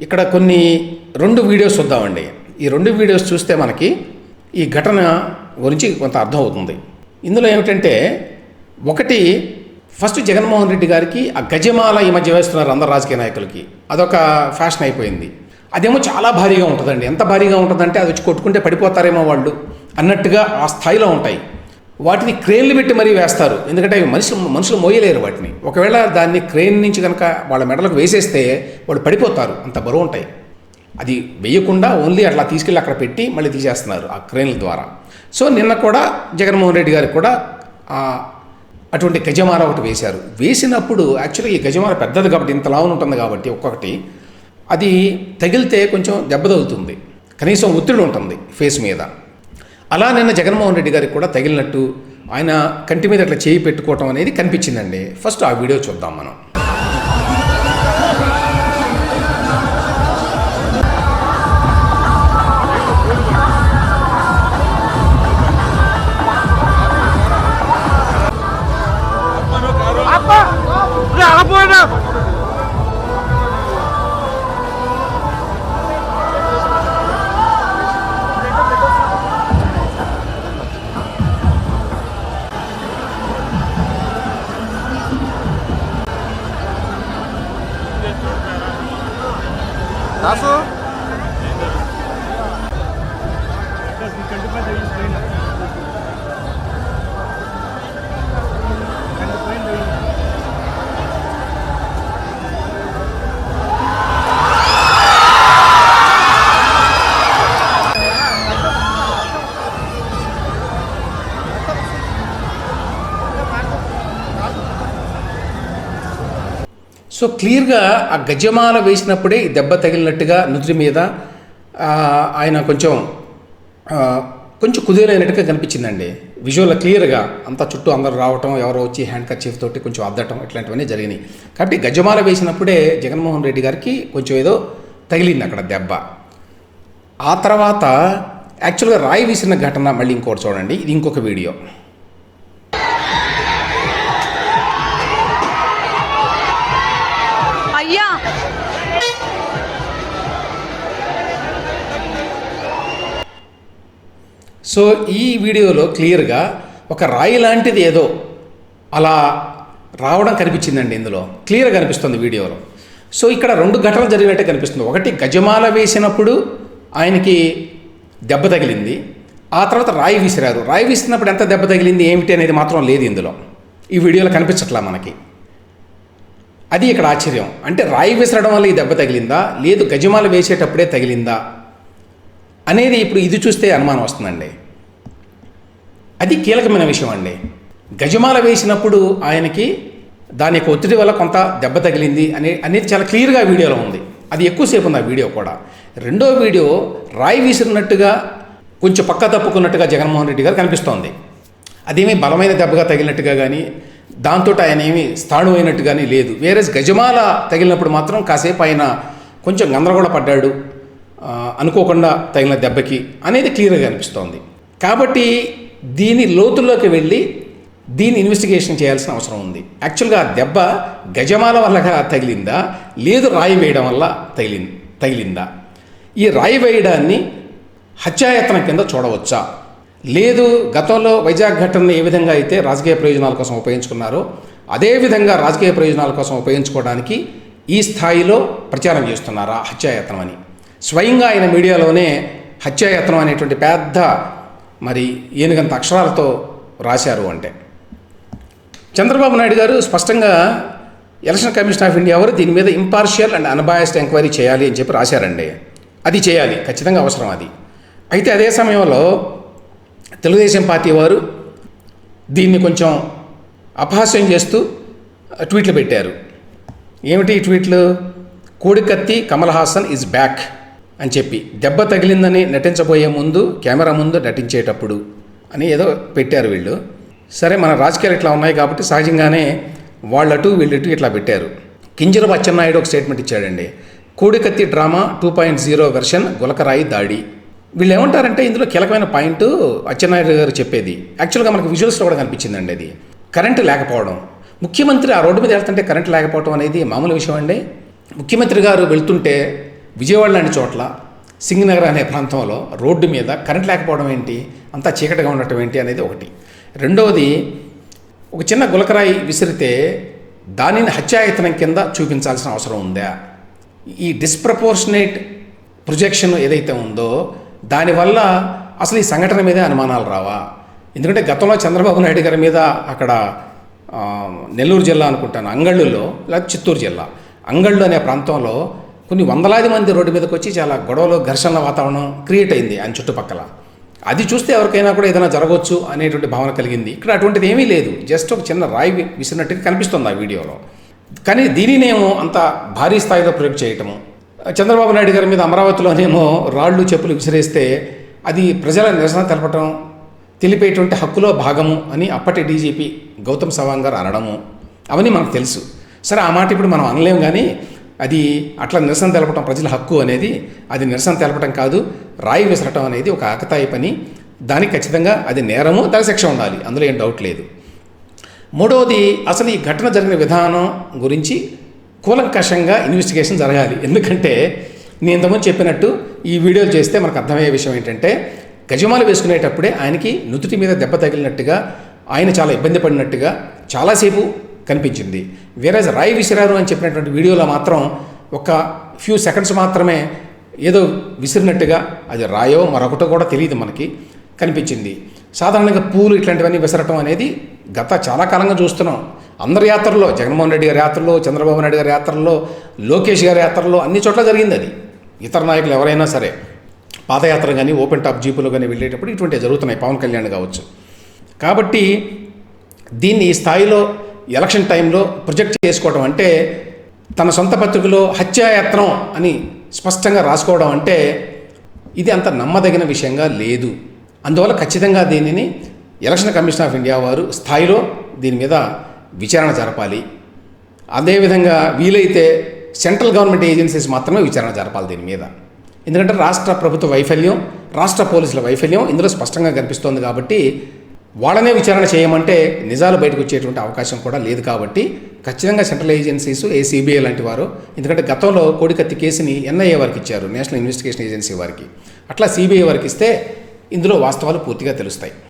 ఇక్కడ కొన్ని రెండు వీడియోస్ చూద్దామండి. ఈ రెండు వీడియోస్ చూస్తే మనకి ఈ ఘటన గురించి కొంత అర్థం అవుతుంది ఇందులో ఏమిటంటే ఒకటి ఫస్ట్ జగన్మోహన్ రెడ్డి గారికి ఆ గజమాల ఈ మధ్య వేస్తున్నారు అందరు రాజకీయ నాయకులకి. అదొక ఫ్యాషన్ అయిపోయింది. అదేమో చాలా భారీగా ఉంటుందండి. ఎంత భారీగా ఉంటుందంటే అది వచ్చి కొట్టుకుంటే పడిపోతారేమో వాళ్ళు అన్నట్టుగా ఆ స్థాయిలో ఉంటాయి. వాటిని క్రేన్లు పెట్టి మరీ వేస్తారు. ఎందుకంటే అవి మనుషులు మనుషులు మోయలేరు వాటిని. ఒకవేళ దాన్ని క్రేన్ నుంచి కనుక వాళ్ళ మెడలకు వేసేస్తే వాళ్ళు పడిపోతారు. అంత బరువు ఉంటాయి. అది వేయకుండా ఓన్లీ అట్లా తీసుకెళ్ళి అక్కడ పెట్టి మళ్ళీ తీసేస్తున్నారు ఆ క్రేన్ల ద్వారా. సో నిన్న కూడా జగన్మోహన్ రెడ్డి గారికి కూడా అటువంటి గజమాన ఒకటి వేశారు. వేసినప్పుడు యాక్చువల్లీ ఈ గజమాన పెద్దది కాబట్టి ఇంత లావున ఉంటుంది కాబట్టి ఒక్కొక్కటి అది తగిలితే కొంచెం దెబ్బ తగులుతుంది. కనీసం ఒత్తిడి ఉంటుంది ఫేస్ మీద. అలా నిన్న జగన్మోహన్ రెడ్డి గారికి కూడా తగిలినట్టు ఆయన కంటి మీద అట్లా చేయి పెట్టుకోవటం అనేది కనిపించిందండి. ఫస్ట్ ఆ వీడియో చూద్దాం మనం. 拿出。సో క్లియర్గా ఆ గజమాల వేసినప్పుడే ఈ దెబ్బ తగిలినట్టుగా నుదుటి మీద ఆయన కొంచెం కొంచెం కుదేలైనట్టుగా కనిపించిందండి. విజువల్ క్లియర్గా అంతా చుట్టూ అందరూ రావటం ఎవరో వచ్చి హ్యాండ్ కర్చీఫ్ తోటి కొంచెం అద్దటం ఇట్లాంటివన్నీ జరిగినాయి. కాబట్టి గజమాల వేసినప్పుడే జగన్మోహన్ రెడ్డి గారికి కొంచెం ఏదో తగిలింది అక్కడ దెబ్బ. ఆ తర్వాత యాక్చువల్గా రాయి వేసిన ఘటన మళ్ళీ ఇంకోటి చూడండి. ఇది ఇంకొక వీడియో. అయ్యా సో ఈ వీడియోలో క్లియర్గా ఒక రాయి లాంటిది ఏదో అలా రావడం కనిపించిందండి ఇందులో. క్లియర్గా కనిపిస్తుంది వీడియోలో. సో ఇక్కడ రెండు ఘటనలు జరిగినట్టే కనిపిస్తుంది. ఒకటి గజమాల వేసినప్పుడు ఆయనకి దెబ్బ తగిలింది. ఆ తర్వాత రాయి విసిరారు. రాయి విసిరినప్పుడు ఎంత దెబ్బ తగిలింది ఏమిటి అనేది మాత్రం లేదు ఇందులో. ఈ వీడియోలో కనిపించట్లా మనకి. అది ఇక్కడ ఆశ్చర్యం. అంటే రాయి విసరడం వల్ల ఈ దెబ్బ తగిలిందా? లేదు గజమాల వేసేటప్పుడే తగిలిందా? అనేది ఇప్పుడు ఇది చూస్తే అనుమానం వస్తుందండి. అది కీలకమైన విషయం అండి. గజమాల వేసినప్పుడు ఆయనకి దాని యొక్క ఒత్తిడి వల్ల కొంత దెబ్బ తగిలింది అనే అనేది చాలా క్లియర్గా వీడియోలో ఉంది. అది ఎక్కువసేపు ఉంది ఆ వీడియో కూడా. రెండో వీడియో రాయి విసిరినట్టుగా కొంచెం పక్క తప్పుకున్నట్టుగా జగన్మోహన్ రెడ్డి గారు కనిపిస్తోంది. అదేమీ బలమైన దెబ్బగా తగిలినట్టుగా కానీ దాంతో ఆయన ఏమి స్థాణు అయినట్టు కానీ లేదు. వేరే గజమాల తగిలినప్పుడు మాత్రం కాసేపు ఆయన కొంచెం గందరగోళ పడ్డాడు. అనుకోకుండా తగిలిన దెబ్బకి అనేది క్లియర్గా అనిపిస్తోంది. కాబట్టి దీని లోతుల్లోకి వెళ్ళి దీన్ని ఇన్వెస్టిగేషన్ చేయాల్సిన అవసరం ఉంది. యాక్చువల్గా ఆ దెబ్బ గజమాల వల్లగా తగిలిందా? లేదు రాయి వేయడం వల్ల తగిలి తగిలిందా? ఈ రాయి వేయడాన్ని హత్యాయత్నం కింద చూడవచ్చా? లేదు గతంలో వైజాగ్ ఘటనను ఏ విధంగా అయితే రాజకీయ ప్రయోజనాల కోసం ఉపయోగించుకున్నారో అదేవిధంగా రాజకీయ ప్రయోజనాల కోసం ఉపయోగించుకోవడానికి ఈ స్థాయిలో ప్రచారం చేస్తున్నారా హత్యాయత్నం అని. స్వయంగా ఆయన మీడియాలోనే హత్యాయత్నం అనేటువంటి పెద్ద మరి ఏనుగంత అక్షరాలతో రాశారు అంటే. చంద్రబాబు నాయుడు గారు స్పష్టంగా ఎలక్షన్ కమిషన్ ఆఫ్ ఇండియా వారు దీని మీద ఇంపార్షియల్ అండ్ అన్బయాస్డ్ ఎంక్వైరీ చేయాలి అని చెప్పి రాశారండి. అది చేయాలి ఖచ్చితంగా అవసరం అది. అయితే అదే సమయంలో తెలుగుదేశం పార్టీ వారు దీన్ని కొంచెం అపహాస్యం చేస్తూ ట్వీట్లు పెట్టారు. ఏమిటి ఈ ట్వీట్లు? కోడికత్తి కమల్ హాసన్ ఈజ్ బ్యాక్ అని చెప్పి. దెబ్బ తగిలిందని నటించబోయే ముందు కెమెరా ముందు నటించేటప్పుడు అని ఏదో పెట్టారు వీళ్ళు. సరే మన రాజకీయాలు ఇట్లా ఉన్నాయి కాబట్టి సహజంగానే వాళ్ళటు వీళ్ళటు ఇట్లా పెట్టారు. కింజర అచ్చెన్నాయుడు ఒక స్టేట్మెంట్ ఇచ్చాడండి. కోడికత్తి drama two point zero version గులకరాయి దాడి. వీళ్ళు ఏమంటారంటే ఇందులో కీలకమైన పాయింట్ అచ్చెన్నాయుడు గారు చెప్పేది. యాక్చువల్గా మనకు విజువల్స్లో కూడా కనిపించిందండి అది. కరెంటు లేకపోవడం. ముఖ్యమంత్రి ఆ రోడ్డు మీద వెళ్తుంటే కరెంటు లేకపోవడం అనేది మామూలు విషయం అండి. ముఖ్యమంత్రి గారు వెళ్తుంటే విజయవాడ లాంటి చోట్ల సింగనగర్ అనే ప్రాంతంలో రోడ్డు మీద కరెంట్ లేకపోవడం ఏంటి? అంతా చీకటిగా ఉండటం ఏంటి? అనేది ఒకటి. రెండవది ఒక చిన్న గులకరాయి విసిరితే దానిని హత్యాయతనం కింద చూపించాల్సిన అవసరం ఉందా? ఈ డిస్ప్రపోర్షనేట్ ప్రొజెక్షన్ ఏదైతే ఉందో దానివల్ల అసలు ఈ సంఘటన మీదే అనుమానాలు రావా? ఎందుకంటే గతంలో చంద్రబాబు నాయుడు గారి మీద అక్కడ నెల్లూరు జిల్లా అనుకుంటాను అంగళ్ళులో లేదా చిత్తూరు జిల్లా అంగళ్ళు అనే ప్రాంతంలో కొన్ని వందలాది మంది రోడ్డు మీదకి వచ్చి చాలా గొడవలు ఘర్షణల వాతావరణం క్రియేట్ అయింది ఆయన చుట్టుపక్కల. అది చూస్తే ఎవరికైనా కూడా ఏదైనా జరగవచ్చు అనేటువంటి భావన కలిగింది. ఇక్కడ అటువంటిది ఏమీ లేదు. జస్ట్ ఒక చిన్న రాయి విసిరినట్టుగా కనిపిస్తుంది ఆ వీడియోలో. కానీ దీనినేమో అంత భారీ స్థాయిలో ప్రయోగ చేయటము చంద్రబాబు నాయుడు గారి మీద అమరావతిలోనేమో రాళ్ళు చెప్పులు విసిరేస్తే అది ప్రజల నిరసన తెలపటం తెలిపేటువంటి హక్కులో భాగము అని అప్పటి డీజీపీ గౌతమ్ సవాంగ్ గారు అనడము అవన్నీ మనకు తెలుసు. సరే ఆ మాట ఇప్పుడు మనం అనలేము కానీ అది అట్లా నిరసన తెలపటం ప్రజల హక్కు అనేది అది నిరసన తెలపటం కాదు రాయి విసరటం అనేది ఒక ఆకతాయి పని. దానికి ఖచ్చితంగా అది నేరము దానికి శిక్ష ఉండాలి. అందులో ఏం డౌట్ లేదు. మూడవది అసలు ఈ ఘటన జరిగిన విధానం గురించి కూలంకషంగా ఇన్వెస్టిగేషన్ జరగాలి. ఎందుకంటే నేను ఇంతకుముందు చెప్పినట్టు ఈ వీడియోలు చేస్తే మనకు అర్థమయ్యే విషయం ఏంటంటే గజమాలు వేసుకునేటప్పుడే ఆయనకి నుదుటి మీద దెబ్బ తగిలినట్టుగా ఆయన చాలా ఇబ్బంది పడినట్టుగా చాలాసేపు కనిపించింది. వేరే రాయి విసిరారు అని చెప్పినటువంటి వీడియోలో మాత్రం ఒక ఫ్యూ సెకండ్స్ మాత్రమే ఏదో విసిరినట్టుగా అది రాయో మరొకటో కూడా తెలియదు మనకి కనిపించింది. సాధారణంగా పూలు ఇట్లాంటివన్నీ విసరటం అనేది గత చాలా కాలంగా చూస్తున్నాం. అందరి యాత్రల్లో జగన్మోహన్ రెడ్డి గారి యాత్రలో చంద్రబాబు నాయుడు గారి యాత్రల్లో లోకేష్ గారి యాత్రల్లో అన్ని చోట్ల జరిగింది అది. ఇతర నాయకులు ఎవరైనా సరే పాదయాత్ర కానీ ఓపెన్ టాప్ జీపులు కానీ వెళ్ళేటప్పుడు ఇటువంటివి జరుగుతున్నాయి. పవన్ కళ్యాణ్ కావచ్చు. కాబట్టి దీన్ని ఈ స్థాయిలో ఎలక్షన్ టైంలో ప్రొజెక్ట్ చేసుకోవడం అంటే తన సొంత పత్రికలో హత్యాయత్నం అని స్పష్టంగా రాసుకోవడం అంటే ఇది అంత నమ్మదగిన విషయంగా లేదు. అందువల్ల ఖచ్చితంగా దీనిని ఎలక్షన్ కమిషన్ ఆఫ్ ఇండియా వారు స్థాయిలో దీని మీద విచారణ జరపాలి. అదేవిధంగా వీలైతే సెంట్రల్ గవర్నమెంట్ ఏజెన్సీస్ మాత్రమే విచారణ జరపాలి దీని మీద. ఎందుకంటే రాష్ట్ర ప్రభుత్వ వైఫల్యం రాష్ట్ర పోలీసుల వైఫల్యం ఇందులో స్పష్టంగా కనిపిస్తోంది కాబట్టి వాళ్ళనే విచారణ చేయమంటే నిజాలు బయటకు వచ్చేటువంటి అవకాశం కూడా లేదు కాబట్టి ఖచ్చితంగా సెంట్రల్ ఏజెన్సీస్ ఏ సిబిఐ లాంటి వారు ఎందుకంటే గతంలో కోడికత్తి కేసుని ఎన్ఐఏ వారికి ఇచ్చారు నేషనల్ ఇన్వెస్టిగేషన్ ఏజెన్సీ వారికి. అట్లా సిబిఐ వారికి ఇస్తే ఇందులో వాస్తవాలు పూర్తిగా తెలుస్తాయి.